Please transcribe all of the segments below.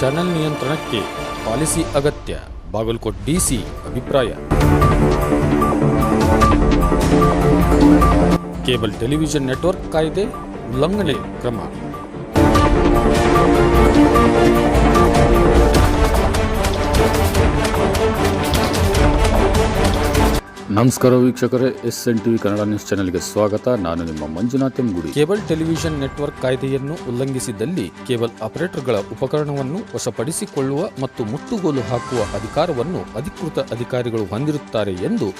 Channel ನಿಯಂತ್ರಣಕ್ಕೆ policy ಅಗತ್ಯ. Bagalkot DC ಅಭಿಪ್ರಾಯ. ಕೇಬಲ್ ಟೆಲಿವಿಷನ್ ನೆಟ್ವರ್ಕ್ ಕಾಯ್ದೆ ಉಲ್ಲಂಘನೆ ಕ್ರಮ. ನಮಸ್ಕಾರ ವೀಕ್ಷಕರೇ S N TV Kannada news ಚಾನೆಲ್ಗೆ ಸ್ವಾಗತ. ನಾನು ನಿಮ್ಮ Manjunath Engudi. Cable television network ಕಾಯ್ದೆಯನ್ನು ಉಲ್ಲಂಘಿಸಿದಲ್ಲಿ ಕೇಬಲ್ ಆಪರೇಟರ್ಗಳ ಉಪಕರಣವನ್ನು ವಶಪಡಿಸಿಕೊಳ್ಳುವ ಮತ್ತು ಮುಟ್ಟುಗೋಲು ಹಾಕುವ ಅಧಿಕಾರವನ್ನು ಅಧಿಕೃತ ಅಧಿಕಾರಿಗಳು ಹೊಂದಿರುತ್ತಾರೆ ಎಂದು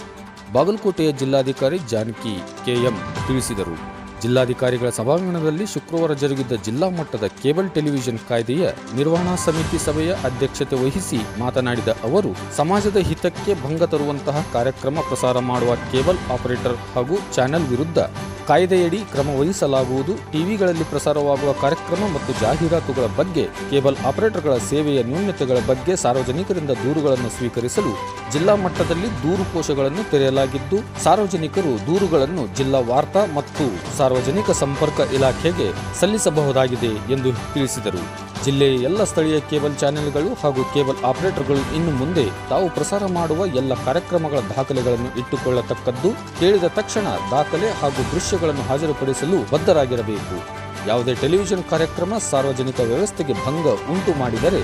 ಬಾಗಲಕೋಟೆಯ ಜಿಲ್ಲಾಧಿಕಾರಿ ಜಾನಕಿ ಕೆಎಂ ತಿಳಿಸಿದರು. ಜಿಲ್ಲಾಧಿಕಾರಿಗಳ ಸಭಾಂಗಣದಲ್ಲಿ ಶುಕ್ರವಾರ ಜರುಗಿದ್ದ ಜಿಲ್ಲಾ ಮಟ್ಟದ ಕೇಬಲ್ ಟೆಲಿವಿಷನ್ ಕಾಯ್ದೆಯ ನಿರ್ವಹಣಾ ಸಮಿತಿ ಸಭೆಯ ಅಧ್ಯಕ್ಷತೆ ವಹಿಸಿ ಮಾತನಾಡಿದ ಅವರು, ಸಮಾಜದ ಹಿತಕ್ಕೆ ಭಂಗ ತರುವಂತಹ ಕಾರ್ಯಕ್ರಮ ಪ್ರಸಾರ ಮಾಡುವ ಕೇಬಲ್ ಆಪರೇಟರ್ ಹಾಗೂ ಚಾನೆಲ್ ವಿರುದ್ಧ ಕಾಯ್ದೆಯಡಿ ಕ್ರಮ ವಹಿಸಲಾಗುವುದು. ಟಿವಿಗಳಲ್ಲಿ ಪ್ರಸಾರವಾಗುವ ಕಾರ್ಯಕ್ರಮ ಮತ್ತು ಜಾಹೀರಾತುಗಳ ಬಗ್ಗೆ ಕೇಬಲ್ ಆಪರೇಟರ್ಗಳ ಸೇವೆಯ ನ್ಯೂನತೆಗಳ ಬಗ್ಗೆ ಸಾರ್ವಜನಿಕರಿಂದ ದೂರುಗಳನ್ನು ಸ್ವೀಕರಿಸಲು ಜಿಲ್ಲಾ ಮಟ್ಟದಲ್ಲಿ ದೂರು ಕೋಶಗಳನ್ನು ತೆರೆಯಲಾಗಿದ್ದು, ಸಾರ್ವಜನಿಕರು ದೂರುಗಳನ್ನು ಜಿಲ್ಲಾ ವಾರ್ತಾ ಮತ್ತು ಸಾರ್ವಜನಿಕ ಸಂಪರ್ಕ ಇಲಾಖೆಗೆ ಸಲ್ಲಿಸಬಹುದಾಗಿದೆ ಎಂದು ತಿಳಿಸಿದರು. ಜಿಲ್ಲೆಯ ಎಲ್ಲ ಸ್ಥಳೀಯ ಕೇಬಲ್ ಚಾನೆಲ್ಗಳು ಹಾಗೂ ಕೇಬಲ್ ಆಪರೇಟರ್ಗಳು ಇನ್ನು ಮುಂದೆ ತಾವು ಪ್ರಸಾರ ಮಾಡುವ ಎಲ್ಲ ಕಾರ್ಯಕ್ರಮಗಳ ದಾಖಲೆಗಳನ್ನು ಇಟ್ಟುಕೊಳ್ಳತಕ್ಕದ್ದು ಕೇಳಿದ ತಕ್ಷಣ ದಾಖಲೆ ಹಾಗೂ ದೃಶ್ಯಗಳನ್ನು ಹಾಜರುಪಡಿಸಲು ಬದ್ಧರಾಗಿರಬೇಕು. ಯಾವುದೇ ಟೆಲಿವಿಷನ್ ಕಾರ್ಯಕ್ರಮ ಸಾರ್ವಜನಿಕ ವ್ಯವಸ್ಥೆಗೆ ಭಂಗ ಉಂಟು ಮಾಡಿದರೆ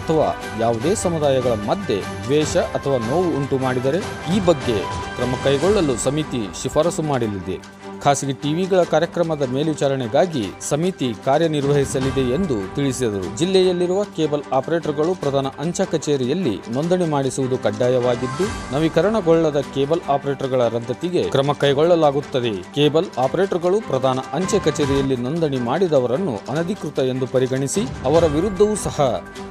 ಅಥವಾ ಯಾವುದೇ ಸಮುದಾಯಗಳ ಮಧ್ಯೆ ದ್ವೇಷ ಅಥವಾ ನೋವು ಉಂಟು ಮಾಡಿದರೆ ಈ ಬಗ್ಗೆ ಕ್ರಮ ಕೈಗೊಳ್ಳಲು ಸಮಿತಿ ಶಿಫಾರಸು ಮಾಡಲಿದೆ. ಖಾಸಗಿ ಟಿವಿಗಳ ಕಾರ್ಯಕ್ರಮದ ಮೇಲ್ವಿಚಾರಣೆಗಾಗಿ ಸಮಿತಿ ಕಾರ್ಯನಿರ್ವಹಿಸಲಿದೆ ಎಂದು ತಿಳಿಸಿದರು. ಜಿಲ್ಲೆಯಲ್ಲಿರುವ ಕೇಬಲ್ ಆಪರೇಟರ್ಗಳು ಪ್ರಧಾನ ಅಂಚೆ ಕಚೇರಿಯಲ್ಲಿ ನೋಂದಣಿ ಮಾಡಿಸುವುದು ಕಡ್ಡಾಯವಾಗಿದ್ದು, ನವೀಕರಣಗೊಳ್ಳದ ಕೇಬಲ್ ಆಪರೇಟರ್ಗಳ ರದ್ದತಿಗೆ ಕ್ರಮ ಕೈಗೊಳ್ಳಲಾಗುತ್ತದೆ. ಕೇಬಲ್ ಆಪರೇಟರ್ಗಳು ಪ್ರಧಾನ ಅಂಚೆ ಕಚೇರಿಯಲ್ಲಿ ನೋಂದಣಿ ಮಾಡಿದವರನ್ನು ಅನಧಿಕೃತ ಎಂದು ಪರಿಗಣಿಸಿ, ಅವರ ವಿರುದ್ಧವೂ ಸಹ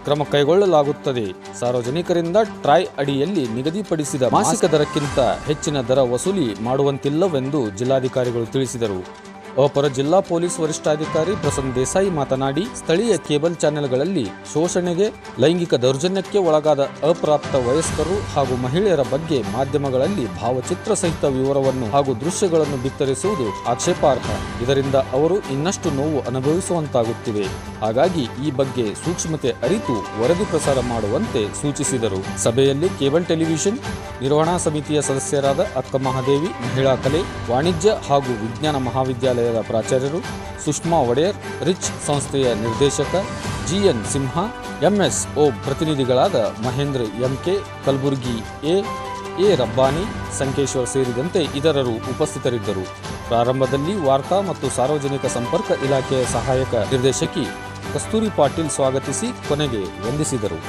ಕ್ರಮ ಕೈಗೊಳ್ಳಲಾಗುತ್ತದೆ. ಸಾರ್ವಜನಿಕರಿಂದ ಟ್ರಾಯ್ ಅಡಿಯಲ್ಲಿ ನಿಗದಿಪಡಿಸಿದ ಮಾಸಿಕ ದರಕ್ಕಿಂತ ಹೆಚ್ಚಿನ ದರ ವಸೂಲಿ ಮಾಡುವಂತಿಲ್ಲವೆಂದು ಜಿಲ್ಲಾಧಿಕಾರಿಗಳು ತಿಳಿಸಿದರು. ಅಪರ ಜಿಲ್ಲಾ ಪೊಲೀಸ್ ವರಿಷ್ಠಾಧಿಕಾರಿ ಪ್ರಸನ್ನ ದೇಸಾಯಿ ಮಾತನಾಡಿ, ಸ್ಥಳೀಯ ಕೇಬಲ್ ಚಾನೆಲ್ಗಳಲ್ಲಿ ಶೋಷಣೆಗೆ, ಲೈಂಗಿಕ ದೌರ್ಜನ್ಯಕ್ಕೆ ಒಳಗಾದ ಅಪ್ರಾಪ್ತ ವಯಸ್ಕರು ಹಾಗೂ ಮಹಿಳೆಯರ ಬಗ್ಗೆ ಮಾಧ್ಯಮಗಳಲ್ಲಿ ಭಾವಚಿತ್ರ ಸಹಿತ ವಿವರವನ್ನು ಹಾಗೂ ದೃಶ್ಯಗಳನ್ನು ಬಿತ್ತರಿಸುವುದು ಆಕ್ಷೇಪಾರ್ಹ. ಇದರಿಂದ ಅವರು ಇನ್ನಷ್ಟು ನೋವು ಅನುಭವಿಸುವಂತಾಗುತ್ತಿವೆ. ಹಾಗಾಗಿ ಈ ಬಗ್ಗೆ ಸೂಕ್ಷ್ಮತೆ ಅರಿತು ವರದಿ ಪ್ರಸಾರ ಮಾಡುವಂತೆ ಸೂಚಿಸಿದರು. ಸಭೆಯಲ್ಲಿ ಕೇಬಲ್ ಟೆಲಿವಿಷನ್, ನಿರ್ವಹಣಾ ಸಮಿತಿಯ ಸದಸ್ಯರಾದ ಅಕ್ಕ ಮಹಾದೇವಿ, ಮಹಿಳಾ ಕಲೆ, ವಾಣಿಜ್ಯ ಹಾಗೂ ವಿಜ್ಞಾನ ಮಹಾವಿದ್ಯಾಲಯದ ಪ್ರಾಚಾರ್ಯರು ಸುಷ್ಮಾ ಒಡೆಯರ್, ರಿಚ್ ಸಂಸ್ಥೆಯ ನಿರ್ದೇಶಕ G N Simha, M S O ಪ್ರತಿನಿಧಿಗಳಾದ Mahendra M K Kalaburagi A A Rabbani, Sankeshwar ಸೇರಿದಂತೆ ಇತರರು ಉಪಸ್ಥಿತರಿದ್ದರು. ಪ್ರಾರಂಭದಲ್ಲಿ ವಾರ್ತಾ ಮತ್ತು ಸಾರ್ವಜನಿಕ ಸಂಪರ್ಕ ಇಲಾಖೆಯ ಸಹಾಯಕ ನಿರ್ದೇಶಕಿ ಕಸ್ತೂರಿ ಪಾಟೀಲ್ ಸ್ವಾಗತಿಸಿ ಕೊನೆಗೆ ವಂದಿಸಿದರು.